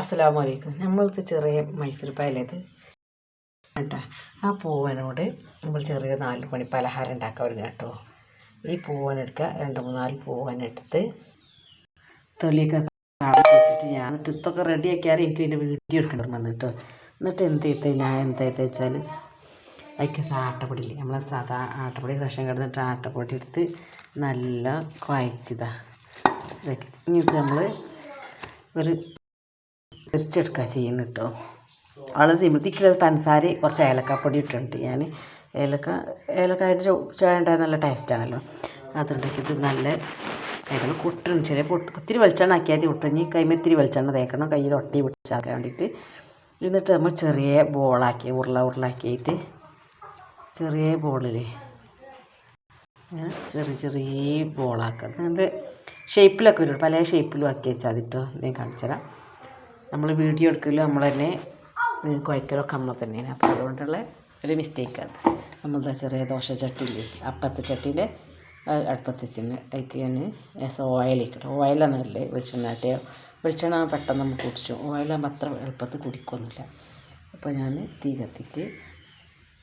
അസ്സലാമു അലൈക്കും നമ്മൾക്ക് ചെറിയ മൈസൂർ പായലേത് കേട്ടോ. ആ പൂവനോട് നമ്മൾ ചെറിയ നാല് മണി പലഹാരം ഉണ്ടാക്കാൻ വരുന്നത് കേട്ടോ. ഈ പൂവൻ എടുക്കുക. രണ്ട് മൂന്നാൽ പൂവൻ എടുത്ത് തൊലിയൊക്കെ വെച്ചിട്ട് ഞാൻ എന്നിട്ട് ഇതൊക്കെ റെഡിയാക്കിയാൽ എനിക്ക് എന്റെ വീഡിയോ എടുക്കണം കേട്ടോ. എന്നിട്ട് എന്ത് ചെയ്ത് ഞാൻ എന്താ ചെയ്ത് വെച്ചാൽ അതിക്ക് ആട്ടപ്പൊടിയില്ലേ നമ്മളെ സാധാ ആട്ടപ്പൊടി റേഷൻ കിടന്നിട്ട് ആട്ടപ്പൊടി എടുത്ത് നല്ല കുഴച്ചതാ. ഇതാക്കി. ഇനി നമ്മൾ ഒരു പൊരിച്ചെടുക്കുക ചെയ്യുന്നു കേട്ടോ വളരെ സിമ്പിൾ തിക്കിലത് പഞ്ചസാര കുറച്ച് ഏലക്കാപ്പൊടി ഇട്ടിട്ടുണ്ട് ഞാൻ ഏലക്ക ഏലക്കായന്റെ ചുവ ഉണ്ടായ നല്ല ടേസ്റ്റാണല്ലോ. അതുണ്ടാക്കിയത് നല്ല തേക്കണം കുട്ടണം ചെറിയ പൊട്ട് ഒത്തിരി വെളിച്ചെണ്ണ ആക്കിയാൽ കുട്ടഞ്ഞ് കൈമ ഇത്തിരി വെളിച്ചെണ്ണ തേക്കണം. കയ്യിൽ ഒട്ടി പിടിച്ചാക്കാൻ വേണ്ടിയിട്ട്. എന്നിട്ട് നമ്മൾ ചെറിയ ബോളാക്കി ഉരുള ഉരുളാക്കിയിട്ട് ചെറിയ അങ്ങനെ ചെറിയ ചെറിയ ബോളാക്കുക എന്നിട്ട് ഷേപ്പിലൊക്കെ വരും പല ഷേപ്പിലും ആക്കി വെച്ചാൽ അതിട്ടോ ഞാൻ കാണിച്ചു തരാം നമ്മൾ വീഡിയോ എടുക്കലും നമ്മൾ തന്നെ കുഴക്കലൊക്കെ നമ്മൾ തന്നെയാണ്. അപ്പോൾ അതുകൊണ്ടുള്ള ഒരു മിസ്റ്റേക്കാണ് നമ്മളത് ചെറിയ ദോശ ചട്ടിയില്ലേ അപ്പത്തെ ചട്ടീന്റെ അടുപ്പത്ത് വെച്ചിട്ട് അതിക്ക് ഞാൻ ലേശം ഓയിൽ ഇരിക്കട്ടെ ഓയിലാണ് നല്ലത് വെളിച്ചെണ്ണ പെട്ടെന്ന് നമുക്ക് കുടിച്ചു. ഓയിലാകുമ്പോൾ അത്ര എളുപ്പത്തിൽ കുടിക്കൊന്നുമില്ല അപ്പോൾ ഞാൻ തീ കത്തിച്ച്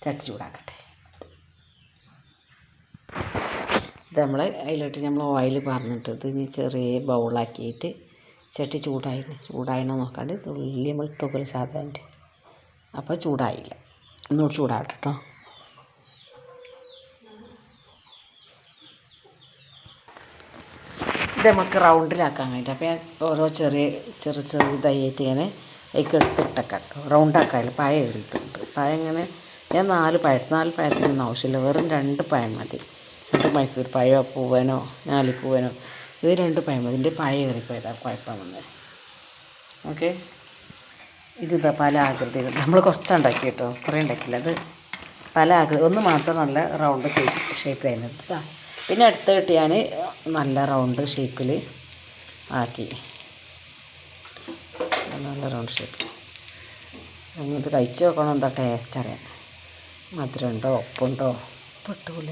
ചട്ടി ചൂടാക്കട്ടെ. ഇത് നമ്മൾ അതിലോട്ട് നമ്മൾ ഓയിൽ പറഞ്ഞിട്ട് ഇത് ഇനി ചെറിയ ബൗളാക്കിയിട്ട് ചട്ടി ചൂടായി ചൂടായണോ നോക്കാണ്ട് തുള്ളി നമ്മൾ ഒരു സാധാരണ അപ്പോൾ ചൂടായില്ല. ഒന്നുകൂടി ചൂടാവട്ടെ കേട്ടോ ഇത് നമുക്ക് റൗണ്ടിലാക്കാൻ വേണ്ടി അപ്പോൾ ഞാൻ ഓരോ ചെറിയ ചെറു ചെറുതായിട്ട് ഇങ്ങനെ അതിലേക്ക് എടുത്തിട്ടൊക്കെ റൗണ്ടാക്കാമല്ലോ പഴം എടുത്തിട്ടുണ്ട്. പഴം ഇങ്ങനെ ഞാൻ നാല് പഴം നാല് പഴത്തിനൊന്നും ആവശ്യമില്ല. വെറും രണ്ട് പഴം മതി. രണ്ട് മൈസൂർ പഴമോ പൂവനോ ഞാലിപ്പൂവനോ ഇത് രണ്ട് പഴം മതി ഇതിന്റെ പഴം കയറിപ്പോയതാണ് കുഴപ്പം വന്നത് ഓക്കെ ഇതിതാ പല ആകൃതികൾ. നമ്മൾ കുറച്ചുണ്ടാക്കി കേട്ടോ. കുറേ ഉണ്ടാക്കില്ല അത് പല ആകൃതി ഒന്ന് മാത്രം നല്ല റൗണ്ട് ഷേപ്പ് ആയിരുന്നു. പിന്നെ അടുത്ത കിട്ടി ഞാൻ നല്ല റൗണ്ട് ഷേപ്പിൽ ആക്കി. നല്ല റൗണ്ട് ഷേപ്പ്. ഇത് കഴിച്ച് നോക്കണം എന്താ ടേസ്റ്റ് അറിയാൻ. മധുരമുണ്ടോ? ഉപ്പുണ്ടോ? പൊട്ടൂല.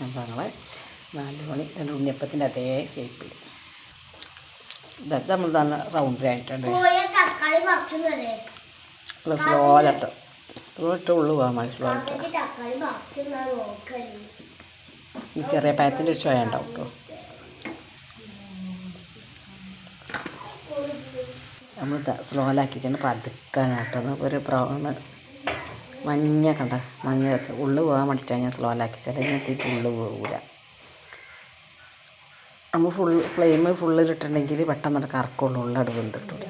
ഞങ്ങളെ നാല് മണി രണ്ട് ഉണ്ണിയപ്പത്തിന്റെ അതേ ഷേപ്പിൽ ഇതൊക്കെ നമ്മൾ നല്ല റൗണ്ടിലായിട്ടുണ്ട് സ്ലോയിലിട്ടോ സ്ലോ ഇട്ട്. ഉള്ളു പോകാൻ സ്ലോ ഈ ചെറിയ പഴത്തിന്റെ ഒരു ചോയ ഉണ്ടാവും കേട്ടോ നമ്മൾ സ്ലോയിലാക്കിയിട്ടാണ് പതുക്കാനായിട്ടൊന്ന് ഒരു ബ്രൗൺ മഞ്ഞ കണ്ട മഞ്ഞ ഉള്ളു പോകാൻ വേണ്ടിയിട്ടാണ് ഞാൻ സ്ലോലാക്കി ചില എത്തിയിട്ട് ഉള്ളു പോകൂല. നമ്മൾ ഫുൾ ഫ്ലെയിം ഫുള്ളിലിട്ടുണ്ടെങ്കിൽ പെട്ടെന്ന് കറക്കുള്ളൂ. ഉള്ളട് വെന്തിട്ടില്ല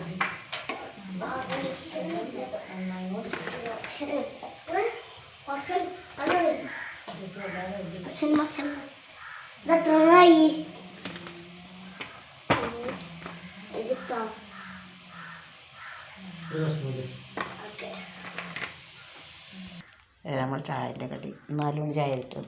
എടുത്തോ നമ്മൾ ചായന്റെ കടി. നാല് മണി ചായ ഇട്ട്